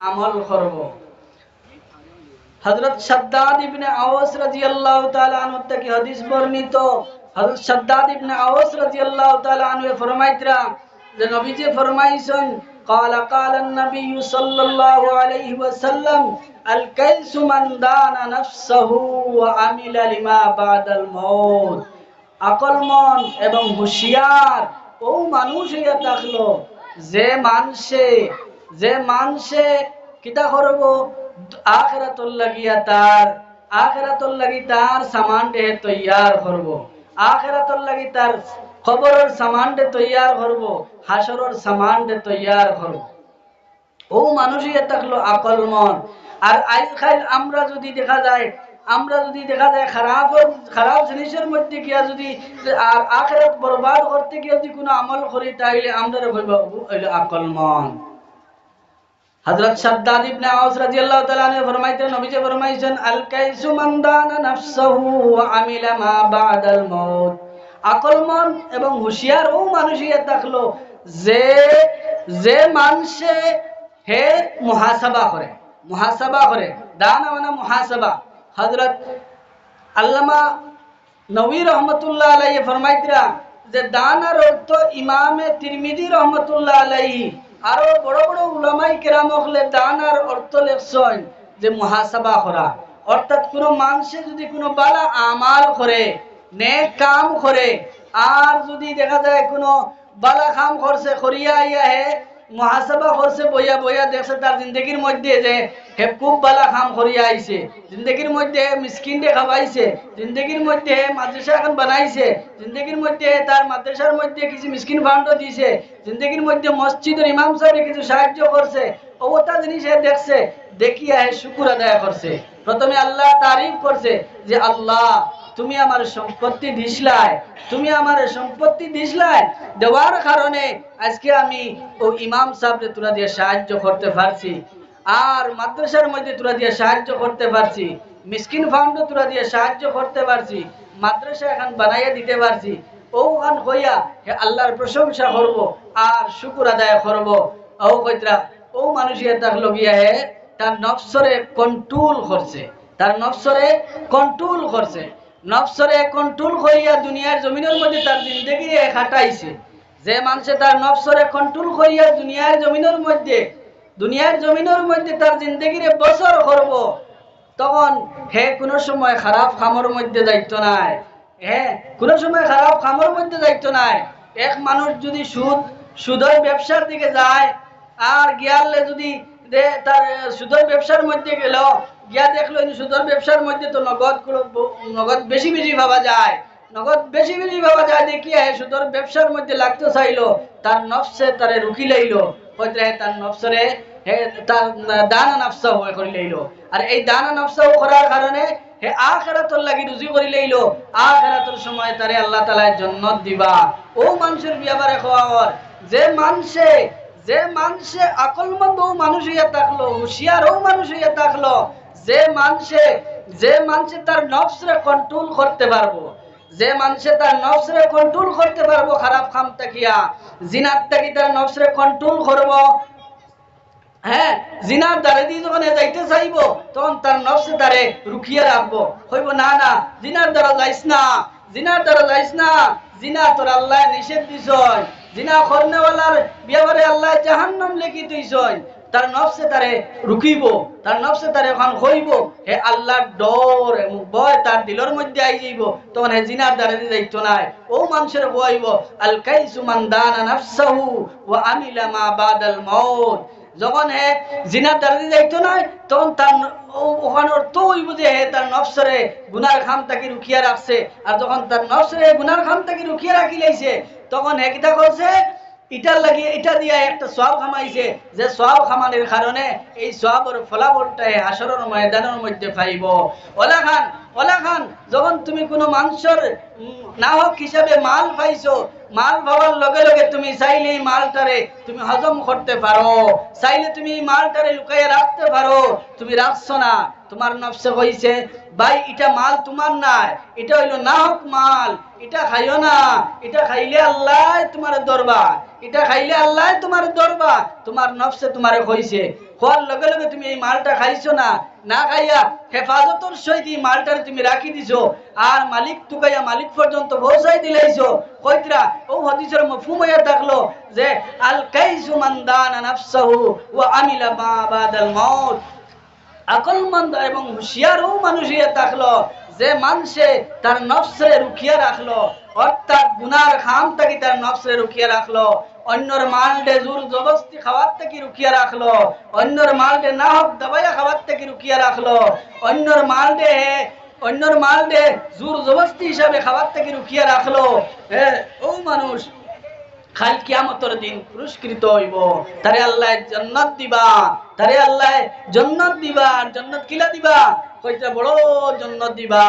আমল করব হযরত শাদ্দাদ ইবনে আওস রাদিয়াল্লাহু তাআলা আনহু থেকে হাদিস বর্ণিত হযরত শাদ্দাদ ইবনে আওস রাদিয়াল্লাহু তাআলা আনহু ফরমাইতরা যে নবীজি ফরমাইছেন قال قال النبي صلى الله عليه وسلم الكيس من دان نفسه وعمل لما بعد الموت আকলমন এবং হুঁশিয়ার ও মানুষ হইয়া থাকলো যে মানসে যে মানসে কিতা করব? তার তার তৈয়ার করব। তার খবরের তৈয়ার করব, হাসরের তৈয়ার করব। ও মানুষই থাকল আকল মন। আর আজকাল আমরা যদি দেখা যায়, আমরা যদি দেখা যায় খারাপ খারাপ জিনিসের মধ্যে গিয়া যদি আর আখেরাত বরবাদ করতে গিয়ে যদি কোনো আমল করি, তাইলে আমরা হইব আকল মন। হযরত শাদ্দাদ ইবনে আওস রাদিয়াল্লাহু তাআলা ফরমাইতেন, নবীজি ফরমাইছেন আল কাইসু মান নাফসাহু ওয়া আমিলা মা বাদাল মাউত। এবং হুঁশিয়ার ও মানুষই থাকল যে যে মানুষে হে মুহাসাবা করে মুহাসাবা করে, দানা মানে মুহাসাবা। আল্লামা নবী রহমতুল্লাহ আলাইহি ফরমাইতরা যে দানার অর্থ ইমামে তিরমিজি রহমতুল্লাহ আলাইহি আরও বড় বড় উলামাই কেরাম হলে দান আর অর্থ লেখছেন যে মহাসভা করা। অর্থাৎ কোনো মানুষে যদি কোনো বালা আমাল করে, নেক কাম করে, আর যদি দেখা যায় কোনো বালা কাম করছে, করিয়া আইয়া হে মহাসভা করছে বইয়া বইয়া দেখছে তার জিন্দগির মধ্যে যে হে খুব বালা কাম করিয়া আইছে। জিন্দগির মধ্যে মিসকিন দে খাওয়াইছে জিন্দগির মধ্যে মাদ্রাসা এখন বানাইছে। জিন্দগির মধ্যে তার মাদ্রাসার মধ্যে কিছু মিসকিন ফান্ড দিছে। জিন্দগির মধ্যে মসজিদের ইমাম সাহেব কিছু সাহায্য করছে। অবতা জিনিস দেখছে, দেখিয়া হে শুকুর আদায় করছে। প্রথমে আল্লাহ তারিফ করছে যে আল্লাহ তুমি আমার সম্পত্তি দিসলাই তুমি আমার সম্পত্তি দিসলাই দেওয়ার কারণে আজকে আমি ও ইমাম সাহেবরে তোরা দিয়ে সাহায্য করতে পারছি। আর মাদ্রাসার মধ্যে তোরা দিয়ে সাহায্য করতে পারছি। মিসকিন ফাউন্ড তোরা দিয়ে সাহায্য করতে পারছি। মাদ্রাসা এখন বানাইয়া দিতে পারছি। ও গান হইয়া হে আল্লাহর প্রশংসা করব আর শুকুর আদায় করব। ও কইতরা ও মানুষ তাক লগিয়া হে, তার নফসরে কন্ট্রোল করছে। তার নফসরে কন্ট্রোল করছে। নফসরে কন্ট্রোল করিয়া দুনিয়ার জমিনের মধ্যে তার জিন্দগি খাটাইছে যে মানুষে তার নফসরে কন্ট্রোল করিয়া দুনিয়ার জমিনের মধ্যে, দুনিয়ার জমিনের মধ্যে তার জিন্দগিরে বছর করব, তখন হে কোনো সময় খারাপ খামর মধ্যে দায়িত্ব নাই। হ্যাঁ কোনো সময় খারাপ খামর মধ্যে দায়িত্ব নাই। এক মানুষ যদি সুদ, সুদের ব্যবসার দিকে যায়, আর গিয়ালে যদি তার, সুদের ব্যবসার মধ্যে গেল গিয়া দেখল সুদের ব্যবসার মধ্যে তো নগদ নগদ বেশি বেশি ভাবা যায়। নগদ বেশি বেশি ভাবা যায় দেখিয়া সুদের ব্যবসার মধ্যে লাগতে চাইলো, তার নফসে তারে রুখি লাইলো। হয়তো তার নফসরে তার দানা নফসা হয়ে করে লাইলো। আর এই দানা নফসা করার কারণে হে আখেরাতর লাগি রুজি করে লাইলো। আখেরাতর সময় তারে আল্লাহ তালায় জন্নত দিবা। ও মানুষের বিয়াবারে খাওয়ার যে মানুষে যে মানুষে আকলমন্দ মানুষ হইয়া থাকল, হুশিয়ার ও মানুষ হইয়া থাকল যে মানুষে যে মানুষে তার নফসরে কন্ট্রোল করতে পারব, যে মানুষে তার নফসরে কন্ট্রোল করতে পারব, খারাপ খাম তাকিয়া, জিনার তাকি তার নফসরে কন্ট্রোল করব হ্যাঁ জিনার দ্বারে দিয়ে যখন যাইতে চাইব, তখন তার নফসে দ্বারে রুখিয়ে রাখব। হইব, না না, জিনার দ্বারা যাইস না, জিনার দ্বারা যাইস না, জিনা তোর আল্লাহ নিষেধ দিছ জিনা করনেওয়ালার বিয়াবারে আল্লাহ জাহান্নাম লেখি দিছ তার নফসে তারে রুকিব, তার নফসে তারে এখন হইব, হে আল্লাহর ডর ভয় তার দিলর মধ্যে আই যাইব। তখন হে জিনার দ্বারা যাইতো নাই ও মানুষের বইব, আল কাইসু মান দানা নাফসাহু ওয়া আমিলা মা বাদাল মাউত। যখন হে জিনার দ্বারা যাইতো না, তখন তার ওখানে অর্থ হইব যে হে তার নফসরে গুনার খাম তাকে রুখিয়া রাখছে। আর যখন তার নফসরে গুনার খাম তাকে রুখিয়া রাখি লাইছে তখন হে কিতা করছে ইটার লাগি এটা দিয়া একটা সব খামাইছে যে সব খামানোর কারণে এই সবর ফলাফলটা হে হাসরের ময়দানের মধ্যে পাইব। ওলা খান ওলা খান, যখন তুমি কোনো মানুষের নাহক হিসাবে মাল পাইছো, মাল পাওয়ার লগে লগে তুমি চাইলে এই মালটারে তুমি হজম করতে পারো। চাইলে তুমি এই মালটারে লুকাইয়া রাখতে পারো। তুমি রাখছো না, তোমার নফসে কইছে ভাই এটা মাল তোমার নাই এটা হইল নাহক মাল। এটা খাইও না এটা খাইলে আল্লাহ তোমার দরবার। এটা খাইলে আল্লাহ তোমার দরবা তোমার নফসে তোমারে কইছে খোয়ার লগে লগে তুমি এই মালটা খাইছো না না খাইয়া হেফাজতর সহিত এই মালটারে তুমি রাখি দিছো। আর মালিক তুকাইয়া মালিক পর্যন্ত পৌঁছাই দিলাইছো কইতরা, ও হদিসের মফহুম হইয়া থাকল যে, আল কাইসু মান দানা নাফসাহু ওয়া আমিলা মা বাদাল মাউত। আকলমন্দ এবং হুঁশিয়ারও মানুষ হইয়া থাকল। যে মানুষে তার নফসে রুখিয়া রাখল, অর্থাৎ গুনার খাম থাকি তার নফসে রুখিয়া রাখল, অন্যর মালডে জোর জবস্তি খাওয়ার থেকে রুকিয়া রাখল, অন্যর মালডে না হোক দাবাইয়া খাওয়ার থেকে রুকিয়া রাখল, অন্যর মালডে অন্যর মালডে জোর জবস্তি হিসাবে খাওয়ার থেকে রুকিয়া রাখল হ্যাঁ ও মানুষ খাল কিয়ামতর দিন পুরস্কৃত হইব। তারে আল্লাহ জান্নাত দিবা, তারে আল্লাহ জন্নত দিবা জান্নাত কিলা দিবা? কইতে বড় জান্নাত দিবা।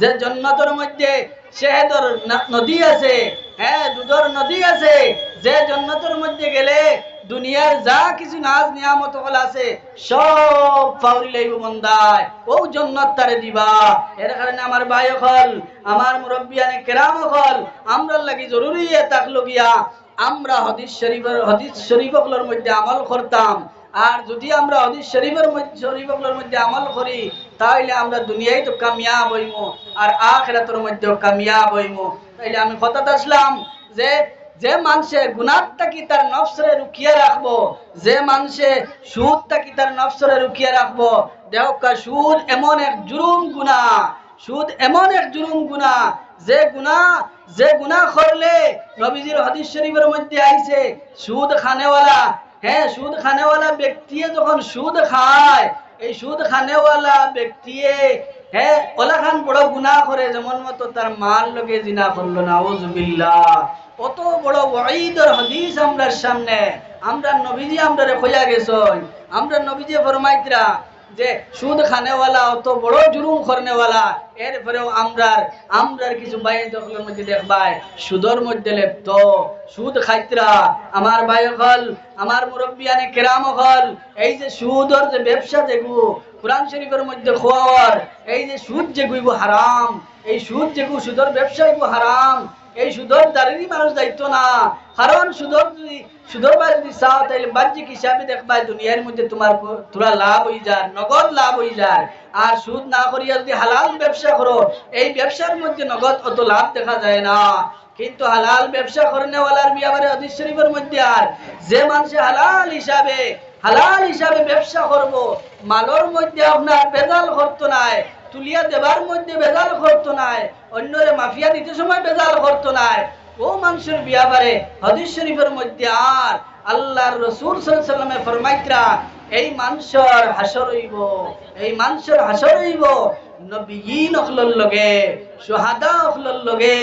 যে জান্নাতের মধ্যে শেহেদর নদী আছে হ্যাঁ দুধর নদী আছে, যে জান্নাতের মধ্যে গেলে দুনিয়ার যা কিছু নাজ নিয়ামত হল আছে, সব পাউরি লাইব মন্দায় ও জন্নত তারে দিবা। এর কারণে আমার ভাই হল আমার মুরব্বিয়ানে কেরাম হল আমরা লাগি জরুরি তাকলো গিয়া আমরা হদিস শরীফের, হদিস শরীফগুলোর মধ্যে আমল করতাম। আর যদি আমরা হদিস শরীফের মধ্যে শরীফগুলোর মধ্যে আমল করি তাহলে আমরা দুনিয়ায় তো কামিয়াব হইমু, আর আখেরাতের মধ্যেও কামিয়াব হইমু। তাইলে আমি কথা আসলাম যে যে মানুষে গুনার তাকি তার নফসরে রুকিয়ে রাখব? যে মানুষে সুদ তাকি তার নফসরে রুকিয়ে রাখব? দেহকা সুদ এমন এক জুরুম গুনা সুদ এমন এক জুরুম গুনা যে গুনা যে গুনা করলে নবীজির হাদিস শরীফের মধ্যে আইছে সুদ খানেওয়ালা হ্যাঁ সুদ খানেওয়ালা ব্যক্তি যখন সুদ খায়, এই সুদ খানেওয়ালা ব্যক্তি হ্যাঁ ওলা খান বড় গুনা করে, যেমন মতো তার মার লোকে জিনা করল না ওজুবিল্লা কত বড় ওয়াইদর হাদিস আমরার সামনে। আমরা নবীজি আমরা খোঁজা গেছ আমরা নবীজি ফরমাইতরা যে সুদ খানেওয়ালা অত বড় জুলুম করনেওয়ালা, এরপরেও আমরার আমরার কিছু বাইন দখলের মধ্যে দেখবাই, সুদর মধ্যে লেপ্ত, সুদ খাইতরা, আমার ভাই হল আমার মুরব্বিয়ানে কেরাম হল এই যে সুদর যে ব্যবসা যেগু, কোরআন শরীফের মধ্যে খোয়ার এই যে সুদ যেগুইব হারাম, এই সুদ যেগু, সুদর ব্যবসা হারাম এই সুদর দাঁড়িয়ে মানুষ দায়িত্ব না। কারণ সুদর যদি সুদর বা যদি চাও তাহলে বাহ্যিক হিসাবে দেখবা দুনিয়ার মধ্যে তোমার তোরা লাভ হয়ে যায়, নগদ লাভ হয়ে যায়। আর সুদ না করিয়া যদি হালাল ব্যবসা করো, এই ব্যবসার মধ্যে নগদ অত লাভ দেখা যায় না। কিন্তু হালাল ব্যবসা করনেওয়ালার বিয়াবারে হাদিস শরীফের মধ্যে আর, যে মানুষে হালাল হিসাবে হালাল হিসাবে ব্যবসা করব, মালর মধ্যে আপনার বেজাল করতো নাই, তুলিয়া দেবার মধ্যে বেজাল করতো নাই। অন্যরে মাফিয়া দিতে সময় বেজাল করতো নাই। ও মানুষের বিয়াবারে, হাদিস শরীফের মধ্যে আর আল্লাহর রসুল সাল্লামে ফরমাইত্রা এই মানুষের হাসর হইব, এই মানুষের হাসর হইব। নবীন অখলর লগে সোহাদা অখলর লগে,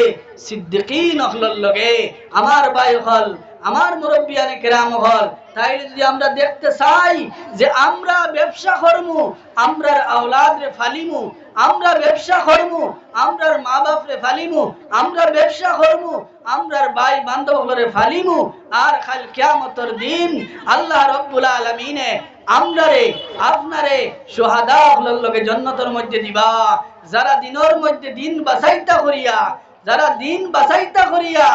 সিদ্দিকিন অখলর লগে, আমার ভাই হল আমার মুরব্বিয়ানে কেরাম হল তাইলে যদি আমরা দেখতে চাই যে আমরা ব্যবসা করমু, আমরার আওলাদ রে ফালিমু, আমরা ব্যবসা করমু, আমরার মা বাপ রে ফালিমু, আমরা ব্যবসা করমু, আমরার ভাই বান্ধব রে ফালিমু, আর খাল কিয়ামতর দিন আল্লাহ রব্বুল আলামিনে আমরারে, আপনারে সোহাদা হলর জন্নতর মধ্যে দিবা। যারা দিনের মধ্যে দিন বাসাইতা করিয়া, যারা দিন বাসাইতা করিয়া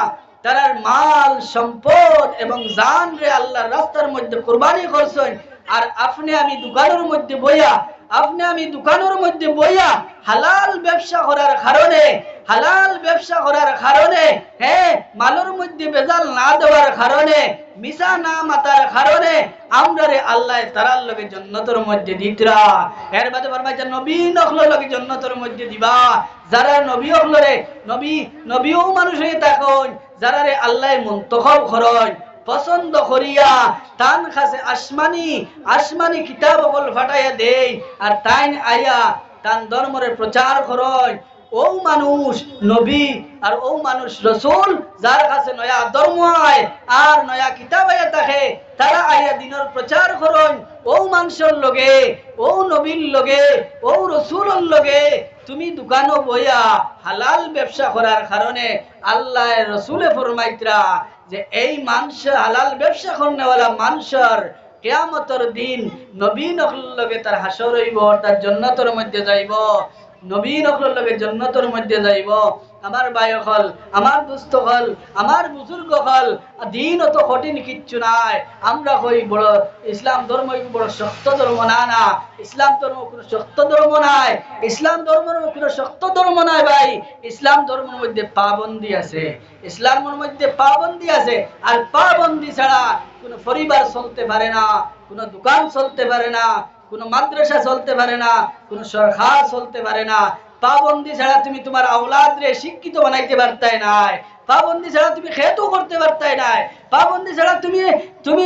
তারার মাল, সম্পদ এবং জান রে আল্লাহর রাস্তার মধ্যে কোরবানি করছেন। আর আপনি আমি দোকানের মধ্যে বইয়া, আপনি আমি দোকানের মধ্যে বইয়া হালাল ব্যবসা করার কারণে, হালাল ব্যবসা করার কারণে হ্যাঁ মালের মধ্যে বেজাল না দেওয়ার কারণে মিশা না মাতার কারণে, আমরা রে আল্লাহ তারার লগে জন্নতর মধ্যে দিতরা। এর বাদে ফরমাই যে নবী নখলের লগে জন্নতর মধ্যে দিবা। যারা নবী হলরে নবী, নবীও মানুষ হয়ে থাকুন যারা রে আল্লাহ মন্তখব খরচ পছন্দ করিয়া তান খাসে আসমানি আসমানি কিতাব ফাটাইয়া দেই, আর তাইন আইয়া তান ধর্মরে প্রচার করয় ও মানুষ, নবী আর ও মানুষ রসুল, যার কাছে নয়া ধর্ম আয় আর নয়া কিতাব আইয়া থাকে, তারা আইয়া দিনের প্রচার করন। ও মানুষের লগে, ও নবীর লগে, ও রসুলের লগে, তুমি দোকানও বইয়া হালাল ব্যবসা করার কারণে আল্লাহ রসুলে ফরমাইত্রা যে এই মানুষ হালাল ব্যবসা করনেওয়ালা মানুষের কেয়ামতর দিন নবীন লগে তার হাসর হইব, তার জন্নতর মধ্যে যাইব। নবীন লগে জন্নতর মধ্যে যাইব। আমার ভাই হল, আমার দুস্থ হল, আমার বুজুর্গ হল দিন অত কঠিন কিচ্ছু নাই। আমরা হই বড় ইসলাম ধর্ম বড় শক্ত ধর্ম না না। ইসলাম ধর্ম কোনো শক্ত ধর্ম নাই। ইসলাম ধর্ম কোনো শক্ত ধর্ম নাই ভাই। ইসলাম ধর্মের মধ্যে পাবন্দি আছে। ইসলামের মধ্যে পাবন্দি আছে। আর পাবন্দি ছাড়া কোনো পরিবার চলতে পারে না, কোনো দোকান চলতে পারে না কোনো মাদ্রাসা চলতে পারে না, কোনো সরকার চলতে পারে না। পাবন্দি ছাড়া তুমি তোমার আওলাদরে শিক্ষিত বানাইতে পারতাই নাই। পাবন্দি ছাড়া তুমি খেতও করতে পারতাই নাই। পাবন্দি ছাড়া তুমি তুমি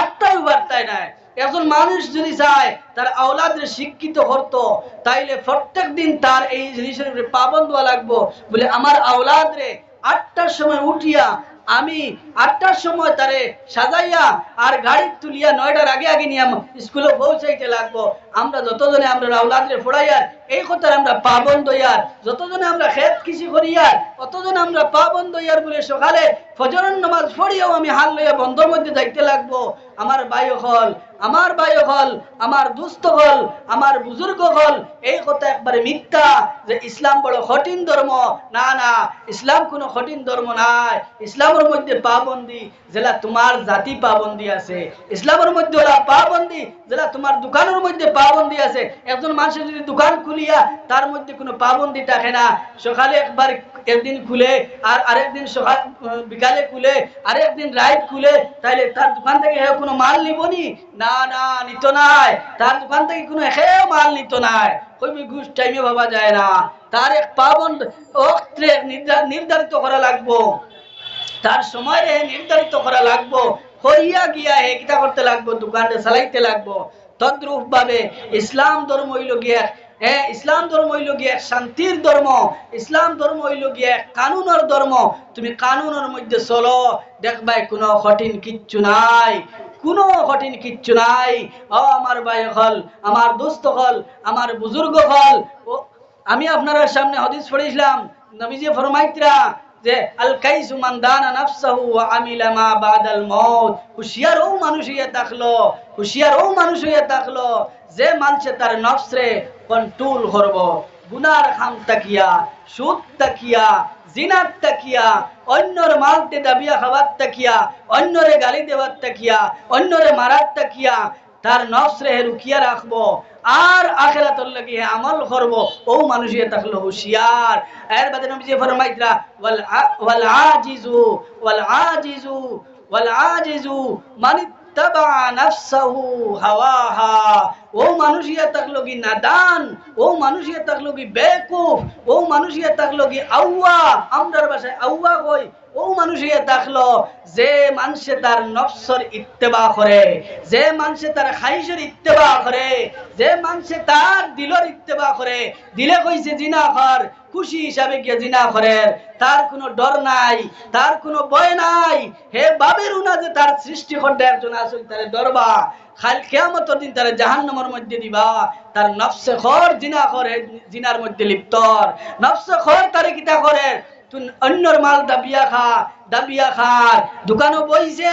আটটাও পারতাই নাই। একজন মানুষ যদি চায় তার আওলাদরে শিক্ষিত করতো, তাইলে প্রত্যেক দিন তার এই জিনিসের উপরে হওয়া লাগবো। বলে, আমার আওলাদরে আটটার সময় উঠিয়া আমি আটটার সময় তারে সাজাইয়া আর গাড়ি তুলিয়া নয়টার আগে আগে নিয়ে স্কুলে পৌঁছাইতে লাগবো। আমরা যতজনে আমরা রাউলাদরে ফোড়াইয়ার এই কথার আমরা পাবন দইয়ার যতজনে আমরা খেত কৃষি করিয়ার, অতজনে আমরা পাবন দইয়ার বলে সকালে ফজরের নামাজ পড়িয়াও আমি হাল লইয়া বন্ধর মধ্যে যাইতে লাগবো। আমার বায়ু হল, আমার বায়ু হল, আমার দুস্থ হল, আমার বুজুর্গ হল। এই কথা একবারে মিথ্যা যে ইসলাম বড় কঠিন ধর্ম। না না, ইসলাম কোনো কঠিন ধর্ম নাই। ইসলামের মধ্যে পাবন্দি যেটা তোমার জাতি পাবন্দি আছে। ইসলামের মধ্যে ওরা পাবন্দি যেটা তোমার দোকানের মধ্যে পাবন্দি আছে। একজন মানুষের যদি দোকান খুলিয়া তার মধ্যে কোনো পাবন্দি থাকে না। সকালে একবার একদিন খুলে আর আরেকদিন সকাল বিকালে খুলে, আরেকদিন রাইট খুলে, তাইলে তার দোকান থেকে কোনো মাল নিবনি না? না নিত নাই। তার দোকান থেকে কোনো হেও মাল নিত নাই। কইবি, ঘুষ টাইমে ভাবা যায় না। তার এক পাবন নির্ধারিত করা লাগবো। তার সময় রে নির্ধারিত করা লাগবো। হইয়া গিয়া হে কিতা করতে লাগবো? দোকানটা চালাইতে লাগবো। তদ্রূপ ভাবে ইসলাম ধর্ম হইল গিয়া হ্যাঁ ইসলাম ধর্ম হইল গিয়া শান্তির ধর্ম, ইসলাম ধর্ম হইল গিয়া কানুনের ধর্ম। তুমি কানুনের মধ্যে চলো দেখবাই কোনো কঠিন কিচ্ছু নাই, কোনো কঠিন কিচ্ছু নাই। ও আমার ভাই হল, আমার দোস্ত হল, আমার বুজুর্গ হল। ও, আমি আপনার সামনে হদিস পড়েছিলাম, নবীজি ফরমাইতরা যে, আল কাইসু মান দানা নাফসাহু ওয়া আমিলা মা বাদাল মউত। হুশিয়ার ও মানুষ হইয়া থাকল, হুশিয়ার ও মানুষ হইয়া থাকল। যে মানুষে তার নফসরে কন্ট্রোল করব। গুনার খাম তাকিয়া, সুদ তাকিয়া জিনার তাকিয়া, অন্যর মালতে দাবিয়া খাবার তাকিয়া, অন্যরে গালি দেওয়ার তাকিয়া, অন্যরে মারার তাকিয়া, তার নফসরে হে রুকিয়া রাখব। আর আখেরাতর লাগি হে আমল করব। ও মানুষ থাকল হুশিয়ার। এর বাদে নবী ফরমাইতরা ওয়াল ওয়াল আজিজু ওয়াল আজিজু ওয়াল আজিজু মান হাওয়াহা ও মানুষ ইয়ে নাদান? ও বেকুফ? ও আউয়া? ভাষায় আউয়া কই? ও যে মানুষে তার নফসর ইত্তেবা করে, যে মানুষে তার খাইসের ইত্তেবা করে, যে মানুষে তার দিলর ইত্তেবা করে, দিলে কইছে জিনা কর খুশি হিসাবে গিয়ে জিনা করে। তার কোনো ডর নাই, তার কোনো ভয় নাই। হে বাবের উনা যে তার সৃষ্টি করতে একজন আসল তারে ডরবা। খাল দিন জাহান্নামের মধ্যে দিবা। তার নফসে খর জিনা করে, জিনার মধ্যে লিপ্তর নফসে খর তারে কিতা করে? তুই অন্যর মাল দাবিয়া খা, দাবিয়া খার। দোকানও বইছে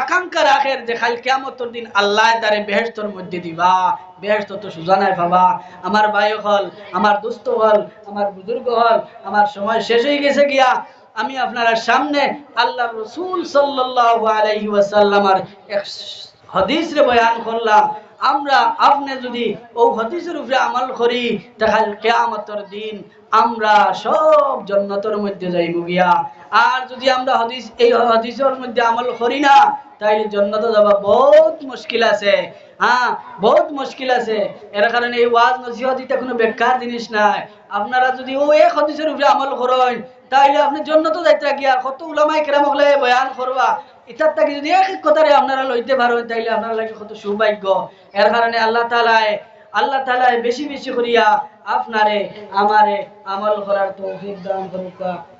আকাঙ্ক্ষা রাখের যে খাল কিয়ামতর দিন আল্লাহ তারে বেহেশতর মধ্যে দিবা। বেহেশত তো সুজানায় পাবা। আমার ভাই হল, আমার দুস্থ হল, আমার বুজুর্গ হল, আমার সময় শেষ হয়ে গেছে গিয়া। আমি আপনার সামনে আল্লাহ রসুল ওয়াসাল্লামার এক হাদিস রে বয়ান করলাম। আমরা আপনি যদি ও হাদিসের উপরে আমল করি, তাহলে কেয়ামতের দিন আমরা সব জন্নতের মধ্যে যাইব গিয়া। আর যদি আমরা হাদিস এই হাদিসের মধ্যে আমল করি না, তাইলে জন্নতে যাওয়া বহুত মুশকিল আছে। হ্যাঁ বহুত মুশকিল আছে। এর কারণে এই ওয়াজ, নসিহত এটা কোনো বেকার জিনিস নাই। আপনারা যদি ও এক হাদিসের উপরে আমল করেন, তাইলে আপনি জন্নত যাইতে গিয়া কত উলামাই কেরাম হলে বয়ান করবা। ইতার তাকে যদি এক কথারে আপনারা লইতে পারেন, তাইলে আপনারা লাগে কত সৌভাগ্য। এর কারণে আল্লাহ তালায় আল্লাহ তালায় বেশি বেশি করিয়া আপনারে, আমারে আমল করার তৌফিক দান করুকা।